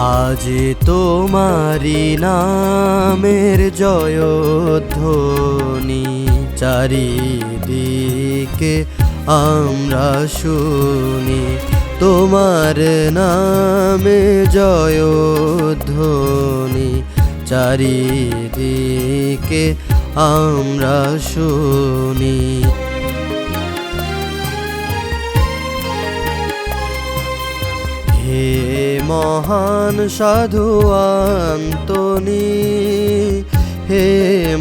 আজ তোমারি নামের জয়ধ্বনি চারিদিকে আমরা শুনি তোমার নামে জয়ধ্বনি চারিদিকে আমরা শুনি মহান সাধু আন্তনি। হে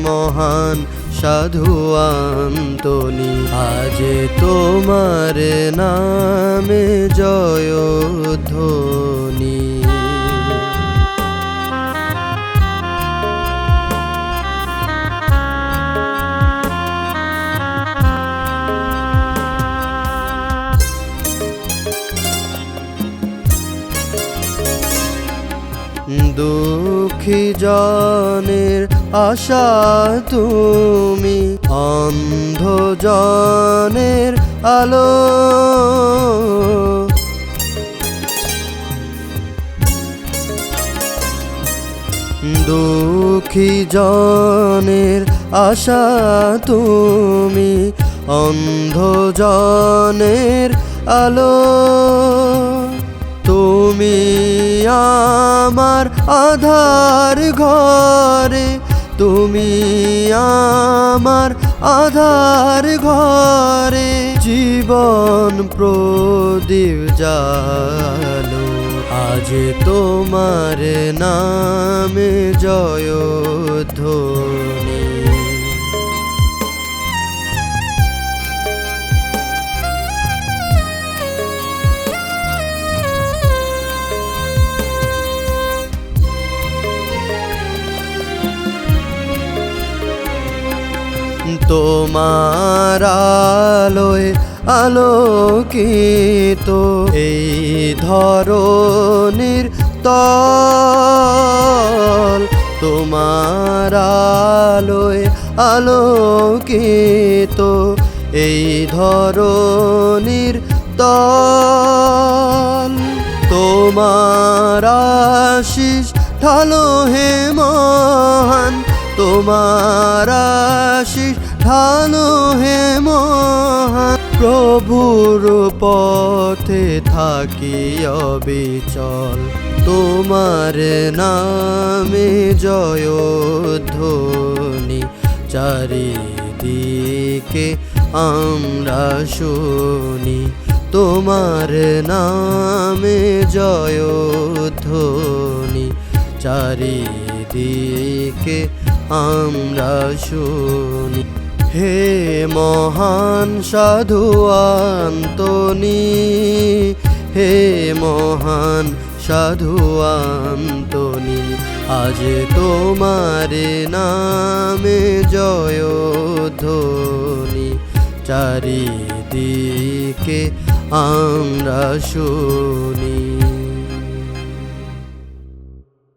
মহান সাধু আন্তনি আজ তোমার নামে জয় দুঃখী জনের আশা তুমি অন্ধ জনের আলো। দুঃখী জনের আশা তুমি অন্ধ জনের আলো। তুমি আমার আধার ঘরে তুমি আমার আধার ঘরে জীবন প্রদীপ জালো আজ তোমার নামে জয়ধ্বনি তোমার আলোয় আলোকিত এই ধরনের তল তোমার আলোয় আলোকিত এই ধরনের তল তোমার আশিস ঢালো হে মহান তোমার আশিস ঢালো হে মহান প্রভুর পথে থাকি অবিচল। তোমার নামে জয়ধ্বনি চারিদিকে আমরা শুনি। তোমার নামে জয়ধ্বনি চারিদিকে আমরা শুনি। হে মহান সাধু আন্তনি, হে মহান সাধু আন্তনি, আজ তোমার নামে জয়ধ্বনি। চারিদিকে আমরা শুনি।